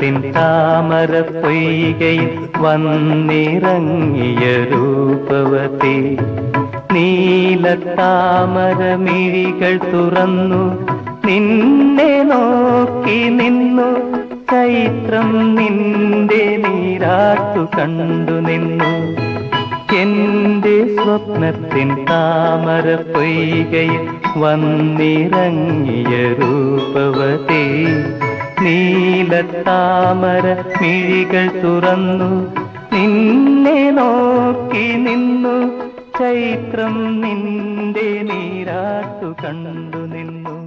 സ്വപ്നത്തിൻ താമര പൊയ്കയിൽ വന്നിറങ്ങിയ രൂപവതി. നീലത്താമര മിഴികൾ തുറന്നു നിന്നെ നോക്കി നിന്നു. ചൈത്രം നിന്റെ നീരാട്ടു കണ്ടു നിന്നു. എന്റെ സ്വപ്നത്തിൻ താമര പൊയ്കയിൽ വന്നിറങ്ങിയ രൂപവതി. നീലത്താമര മിഴികൾ തുറന്നു. നിന്നെ നോക്കി നിന്നു. ചൈത്രം നിന്റെ നീരാട്ടു കണ്ടു നിന്നു.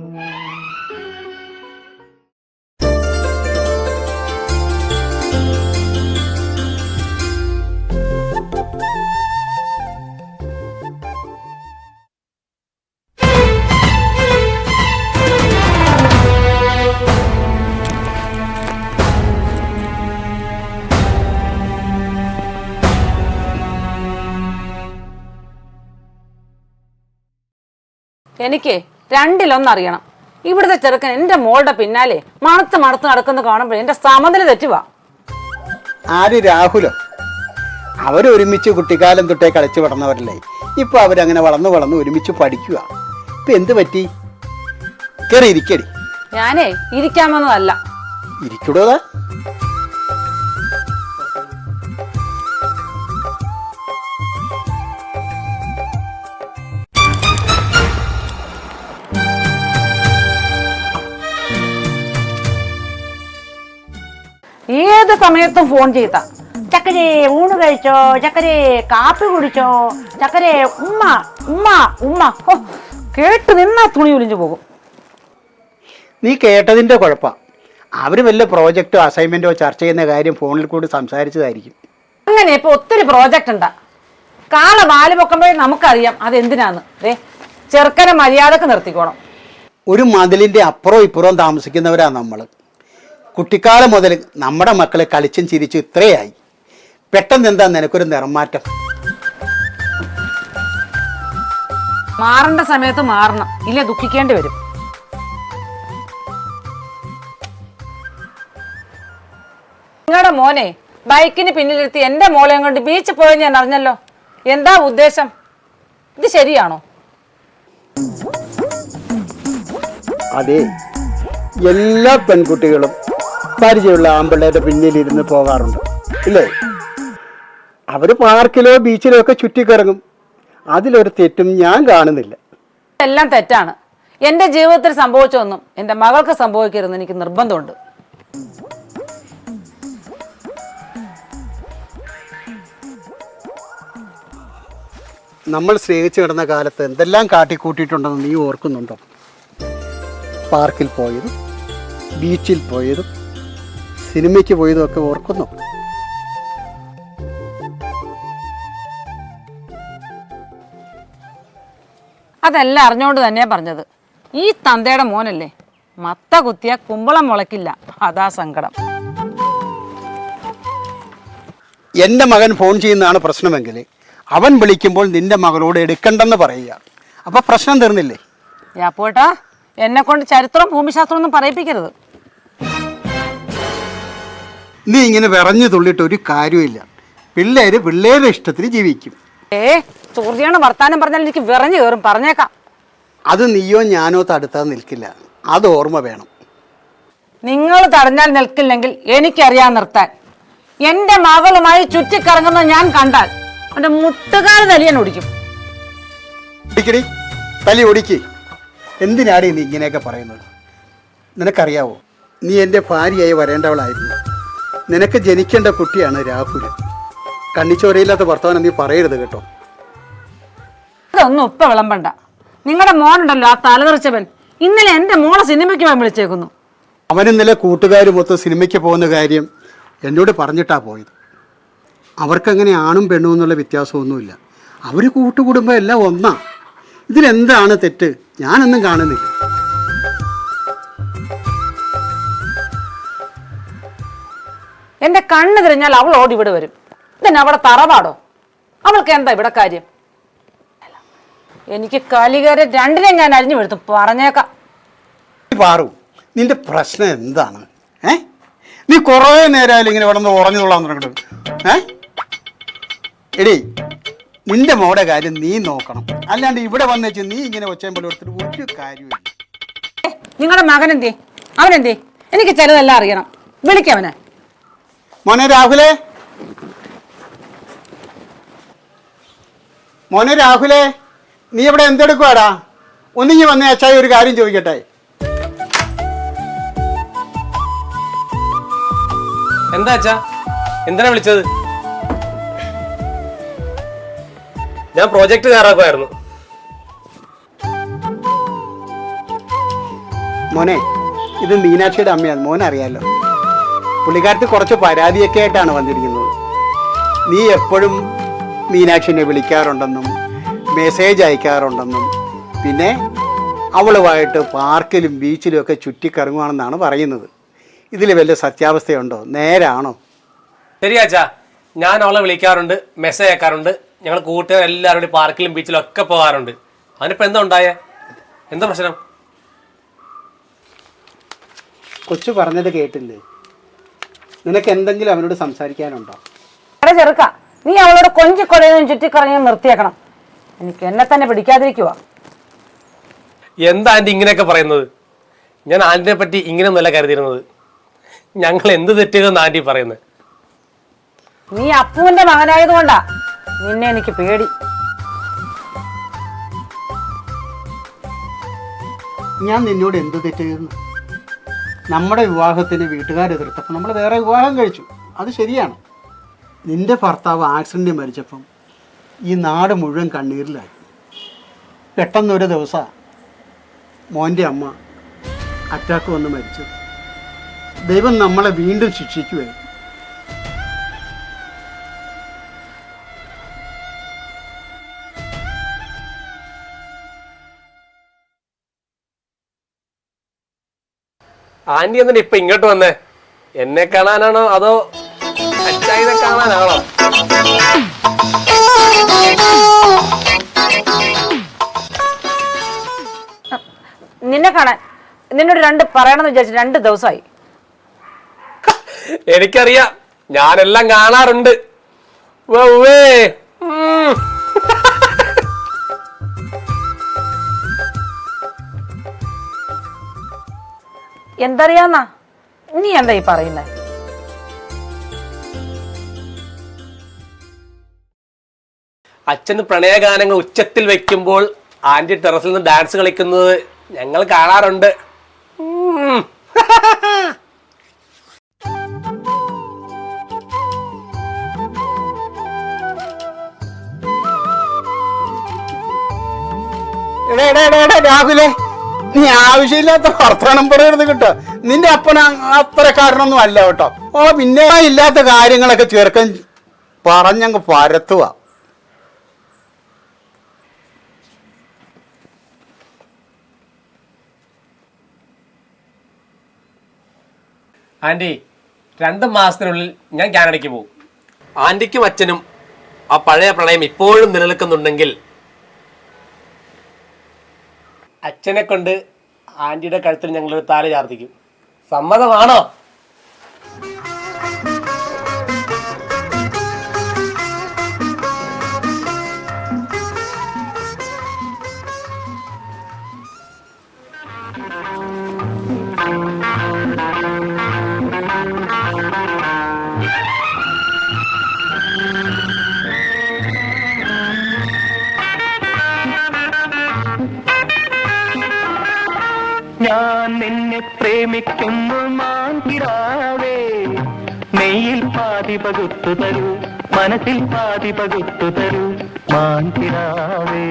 എനിക്ക് രണ്ടിലൊന്നറിയണം. ഇവിടുത്തെ ചെറുക്കൻ എന്റെ മോളുടെ പിന്നാലെ മണത്ത് മണത്ത് നടക്കുന്ന കാണുമ്പോൾ എന്റെ സമനില തെറ്റുവാ ആര് രാഹുലോ? അവരൊരുമിച്ച് കുട്ടിക്കാലം തൊട്ടേ കളിച്ചു വളർന്നവരല്ലേ. ഇപ്പൊ അവരങ്ങനെ വളർന്നു വളർന്ന് ഒരുമിച്ച് പഠിക്കുക ഇപ്പൊ എന്ത് പറ്റി? കയറി ഇരിക്കടി. ഞാനേ ഇരിക്കാമെന്നതല്ല. ഇരിക്കൂടോ ഏത് സമയത്തും ഫോൺ ചെയ്ത. ചക്കരെ ഊണ് കഴിച്ചോ? ചക്കരെ കാപ്പി കുടിച്ചോ? ചക്കരെ ഉമ്മ ഉമ്മ ഉമ്മ. കേട്ട് നിന്നാ തുണി ഒലിഞ്ഞു പോകും. നീ കേട്ടതിന്റെ കുഴപ്പം. അവർ വല്ല പ്രോജക്റ്റോ അസൈൻമെന്റോ ചർച്ച ചെയ്യുന്ന കാര്യം ഫോണിൽ കൂടി സംസാരിച്ചതായിരിക്കും. അങ്ങനെ ഇപ്പൊ ഒത്തിരി പ്രോജക്റ്റ് ഉണ്ടാ. കാള വാൽ പൊക്കുമ്പോഴേ നമുക്കറിയാം അതെന്തിനാന്ന്. ദേ ചെറുക്കനെ മര്യാദയ്ക്ക് നിർത്തിക്കോണം. ഒരു മതിലിന്റെ അപ്പുറവും ഇപ്പുറവും താമസിക്കുന്നവരാ നമ്മൾ കുട്ടിക്കാലം മുതൽ നമ്മുടെ മക്കളെ കളിച്ചും ചിരിച്ചും ഇത്രയായി. പെട്ടെന്ന് എന്താ നിനക്കൊരു നിറമാറ്റം? മാറേണ്ട സമയത്ത് മാറണം. ഇല്ല ദുഃഖിക്കേണ്ടി വരും. നിങ്ങളുടെ മോനെ ബൈക്കിന് പിന്നിലിരുത്തി എന്റെ മോളെയും കൊണ്ട് ബീച്ച് പോയെന്ന് ഞാൻ അറിഞ്ഞല്ലോ. എന്താ ഉദ്ദേശം? ഇത് ശരിയാണോ? അതെ എല്ലാ പെൺകുട്ടികളും പരിചയമുള്ള ആമ്പിള്ളേരുടെ പിന്നിലിരുന്ന് പോകാറുണ്ട്. ഇല്ലേ? അവർ പാർക്കിലോ ബീച്ചിലോ ഒക്കെ ചുറ്റിക്കിറങ്ങും. അതിലൊരു തെറ്റും ഞാൻ കാണുന്നില്ല. എല്ലാം തെറ്റാണ്. എന്റെ ജീവിതത്തിൽ സംഭവിച്ചൊന്നും എന്റെ മകൾക്ക് സംഭവിക്കരുതെന്ന് എനിക്ക് നിർബന്ധമുണ്ട്. നമ്മൾ സ്നേഹിച്ചു കിടന്ന കാലത്ത് എന്തെല്ലാം കാട്ടിക്കൂട്ടിയിട്ടുണ്ടെന്ന് നീ ഓർക്കുന്നുണ്ടോ? പാർക്കിൽ പോയതും ബീച്ചിൽ പോയതും സിനിമയ്ക്ക് പോയതും ഒക്കെ ഓർക്കുന്നു. അതെല്ലാം അറിഞ്ഞോണ്ട് തന്നെയാ പറഞ്ഞത്. ഈ തന്തയുടെ മോനല്ലേ? മത്ത കുത്തിയ കുമ്പളം മുളക്കില്ല അതാ സങ്കടം. എന്റെ മകൻ ഫോൺ ചെയ്യുന്നതാണ് പ്രശ്നമെങ്കിൽ അവൻ വിളിക്കുമ്പോൾ നിന്റെ മകളോട് എടുക്കണ്ടെന്ന് പറയുക. അപ്പൊ പ്രശ്നം തീർന്നില്ലേ? യാപ്പോട്ടാ എന്നെ കൊണ്ട് ചരിത്രം ഭൂമിശാസ്ത്രം ഒന്നും പറയിപ്പിക്കരുത്. നീ ഇങ്ങനെ വിറഞ്ഞു തുള്ളിയിട്ട് ഒരു കാര്യമില്ല പിള്ളേര് പിള്ളേരുടെ ഇഷ്ടത്തിന് ജീവിക്കും. ഏ സൂര്യാണ് വർത്താനം പറഞ്ഞാൽ എനിക്ക് വിറഞ്ഞു കയറും. പറഞ്ഞേക്കാം. അത് നീയോ ഞാനോ തടുത്താൽ നിൽക്കില്ല. അത് ഓർമ്മ വേണം. നിങ്ങൾ തടഞ്ഞാൽ നിൽക്കില്ലെങ്കിൽ എനിക്കറിയാൻ നിർത്താൻ. എന്റെ മകളുമായി ചുറ്റിക്കറങ്ങുന്ന ഞാൻ കണ്ടാൽ അവന്റെ മുട്ടുകാൽ തലിയാൻ ഓടിക്കും. ഒടിക്കടി തലി ഒടിക്ക് എന്തിനാടി നീ ഇങ്ങനെയൊക്കെ പറയുന്നത്? നിനക്കറിയാവോ? നീ എന്റെ ഭാര്യയായി വരേണ്ടവളായിരുന്നു. നിനക്ക് ജനിക്കേണ്ട കുട്ടിയാണ് രാഹുൽ. കണ്ണിച്ചോരയില്ലാത്ത വർത്തമാനം നീ പറയരുത് കേട്ടോ. അതൊന്നും ഉപ്പ വിളമ്പണ്ട. നിങ്ങളുടെ മോനുണ്ടല്ലോ ആ തലതെറിച്ചവൻ. ഇന്നലെ എന്റെ മോളെ സിനിമയ്ക്ക് പോയി വിളിച്ചേക്കുന്നു. അവൻ ഇന്നലെ കൂട്ടുകാരുമൊത്ത് സിനിമയ്ക്ക് പോകുന്ന കാര്യം എന്നോട് പറഞ്ഞിട്ടാ പോയത്. അവർക്കങ്ങനെ ആണും പെണ്ണും എന്നുള്ള വ്യത്യാസമൊന്നുമില്ല. അവർ കൂട്ടുകുടുംബം എല്ലാം ഒന്നാ. ഇതിലെന്താണ് തെറ്റ്? ഞാനൊന്നും കാണുന്നില്ല. എന്റെ കണ്ണ് തിരിഞ്ഞാൽ അവൾ ഓടി ഇവിടെ വരും. ഇതന്നെ അവിടെ തറവാടോ? അവൾക്ക് എന്താ ഇവിടെ കാര്യം? എനിക്ക് കലികരെ രണ്ടിനെ ഞാൻ അരിഞ്ഞു വീഴ്ത്തും. പറഞ്ഞേക്കാം. പാറു നിന്റെ പ്രശ്നം എന്താണ്? ഏ? നീ കുറേ നേരമായാലും ഇങ്ങനെ ഇവിടെ നിന്ന് ഉറഞ്ഞുകൊള്ളാൻ തുടങ്ങിട്ട് ഏ? എടീ നിന്റെ മോടെ കാര്യം നീ നോക്കണം. അല്ലാണ്ട് ഇവിടെ വന്നേച്ച് നീ ഇങ്ങനെ ഒച്ചയമ്പലം എടുത്തിട്ട് ഒരു കാര്യമില്ല നിങ്ങളുടെ മകൻ എന്തേ അവനെന്തേ? എനിക്ക് ചിലതെല്ലാം അറിയണം. വിളിക്കവനെ മോനെ രാഹുലേ. മോനെ രാഹുലേ നീ ഇവിടെ എന്തെടുക്കുവാടാ? ഒന്നിങ്ങി വന്നേ അച്ചായി ഒരു കാര്യം ചോദിക്കട്ടെ. എന്താ അച്ഛാ? എന്തിനാ വിളിച്ചത്? ഞാൻ പ്രോജക്റ്റ് തയ്യാറാക്കുമായിരുന്നു മോനെ ഇത് മീനാക്ഷിയുടെ അമ്മയാണ്. മോനെ അറിയാലോ പുള്ളിക്കാരത്ത് കുറച്ച് പരാതിയൊക്കെ ആയിട്ടാണ് വന്നിരിക്കുന്നത്. നീ എപ്പോഴും മീനാക്ഷിനെ വിളിക്കാറുണ്ടെന്നും മെസ്സേജ് അയക്കാറുണ്ടെന്നും പിന്നെ അവളുമായിട്ട് പാർക്കിലും ബീച്ചിലും ഒക്കെ ചുറ്റിക്കറങ്ങുവാണെന്നാണ് പറയുന്നത്. ഇതിൽ വല്ല സത്യാവസ്ഥയുണ്ടോ? നേരാണോ? ശരി അച്ഛാ ഞാൻ അവളെ വിളിക്കാറുണ്ട് മെസ്സേജ് അയക്കാറുണ്ട്. ഞങ്ങൾ കൂട്ടുകാർ എല്ലാവരും കൂടി പാർക്കിലും ബീച്ചിലും ഒക്കെ പോകാറുണ്ട്. അതിനിപ്പോൾ എന്താ ഉണ്ടായേ? എന്താ പ്രശ്നം? കൊച്ചു പറഞ്ഞത് കേട്ടില്ലേ? നിനക്ക് എന്തെങ്കിലും അവനോട് സംസാരിക്കാനുണ്ടോ? എടാ ചെറുക്ക നീ അവളോട് കൊഞ്ചിക്കൊടയും ചുറ്റിക്കറങ്ങി നിർത്തിയേക്കണം. എനിക്ക് എന്നെ തന്നെ പിടിക്കാതിരിക്കുക എന്താ ആന്റി ഇങ്ങനെയൊക്കെ പറയുന്നത്? ഞാൻ ആന്റിനെ പറ്റി ഇങ്ങനെയൊന്നുമല്ല കരുതിയിരുന്നത്. ഞങ്ങൾ എന്ത് തെറ്റുകളെന്ന് ആന്റി പറയുന്നത്? നീ അപ്പുവിന്റെ മകനായതുകൊണ്ടാ നിന്നെ എനിക്ക് പേടി. ഞാൻ നിന്നോട് എന്ത് തെറ്റ് ചെയ്യുന്നു നമ്മുടെ വിവാഹത്തിന് വീട്ടുകാർ എതിർത്തപ്പോൾ നമ്മൾ വേറെ വിവാഹം കഴിച്ചു. അത് ശരിയാണ്. നിന്റെ ഭർത്താവ് ആക്സിഡന്റ് മരിച്ചപ്പം ഈ നാട് മുഴുവൻ കണ്ണീരിലായി. പെട്ടെന്നൊരു ദിവസം മോന്റെ അമ്മ അറ്റാക്ക് വന്ന് മരിച്ചു ദൈവം നമ്മളെ വീണ്ടും ശിക്ഷിക്കുമായിരുന്നു ആന്റി എന്നിട്ട് ഇപ്പൊ ഇങ്ങോട്ട് വന്നേ? എന്നെ കാണാനാണോ അതോ അച്ചായിനെ കാണാനാണോ? നിന്നെ കാണാൻ നിന്നോട് രണ്ട് പറയണമെന്ന് വിചാരിച്ചു രണ്ട് ദിവസമായി. എനിക്കറിയാം ഞാനെല്ലാം കാണാറുണ്ട്. വൗവേ. എന്തറിയാന്നാ? നീ എന്താ ഈ പറയുന്നത് അച്ഛൻ പ്രണയഗാനങ്ങൾ ഉച്ചത്തിൽ വെക്കുമ്പോൾ ആന്റി ടെറസിൽ നിന്ന് ഡാൻസ് കളിക്കുന്നത് ഞങ്ങൾ കാണാറുണ്ട്. ഉം. എടാ, എടാ, എടാ, എടാ, രാഹുലേ. നീ ആവശ്യമില്ലാത്ത വർത്തമാനം പറയരുത് കേട്ടോ. നിന്റെ അപ്പന അത്ര കാരണമൊന്നും അല്ല കേട്ടോ. ഓ പിന്നെ ഇല്ലാത്ത കാര്യങ്ങളൊക്കെ ചേർക്കാൻ പറഞ്ഞങ്ങ് പരത്തുക ആന്റി രണ്ട് മാസത്തിനുള്ളിൽ ഞാൻ കാനഡയ്ക്ക് പോകും. ആന്റിക്കും അച്ഛനും ആ പഴയ പ്രണയം ഇപ്പോഴും നിലനിൽക്കുന്നുണ്ടെങ്കിൽ അച്ഛനെ കൊണ്ട് ആന്റിയുടെ കഴുത്തിൽ ഞങ്ങളൊരു താല ചാർത്തിക്കും. സമ്മതമാണോ? നിന്നെ പ്രേമിക്കുന്നു മാന്തിരാവേ. നെയ്യിൽ പാതി പകുത്തു തരൂ മനസ്സിൽ പാതി പകുത്തു തരൂ മാന്തിരാവേ.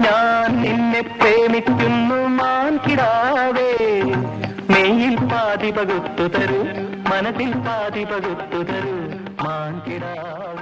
ഞാൻ നിന്നെ പ്രേമിക്കുന്നു മാൻകിടാവേ നെയ്യിൽ പാതി പകുത്തു തരൂ മനസ്സിൽ പാതി പകുത്തു തരൂ മാൻകിടാവേ